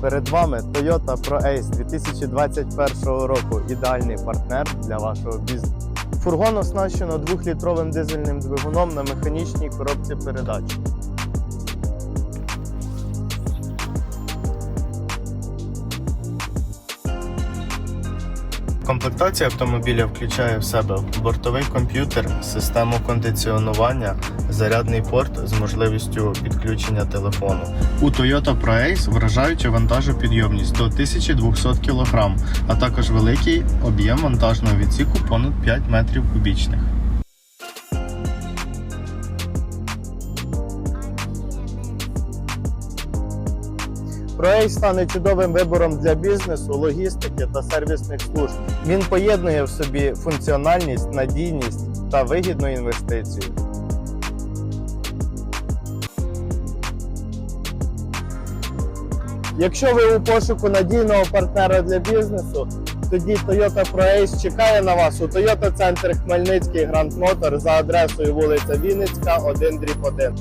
Перед вами Toyota ProAce 2021 року. Ідеальний партнер для вашого бізнесу. Фургон оснащено 2-літровим дизельним двигуном на механічній коробці передач. Комплектація автомобіля включає в себе бортовий комп'ютер, систему кондиціонування, зарядний порт з можливістю підключення телефону. У Toyota ProAce вражаюча вантажопідйомність до 1200 кг, а також великий об'єм вантажного відсіку понад 5 метрів кубічних. ProAce стане чудовим вибором для бізнесу, логістики та сервісних служб. Він поєднує в собі функціональність, надійність та вигідну інвестицію. Якщо ви у пошуку надійного партнера для бізнесу, тоді Toyota ProAce чекає на вас у Toyota Центр Хмельницький Гранд Мотор за адресою вулиця Вінницька, 1 1.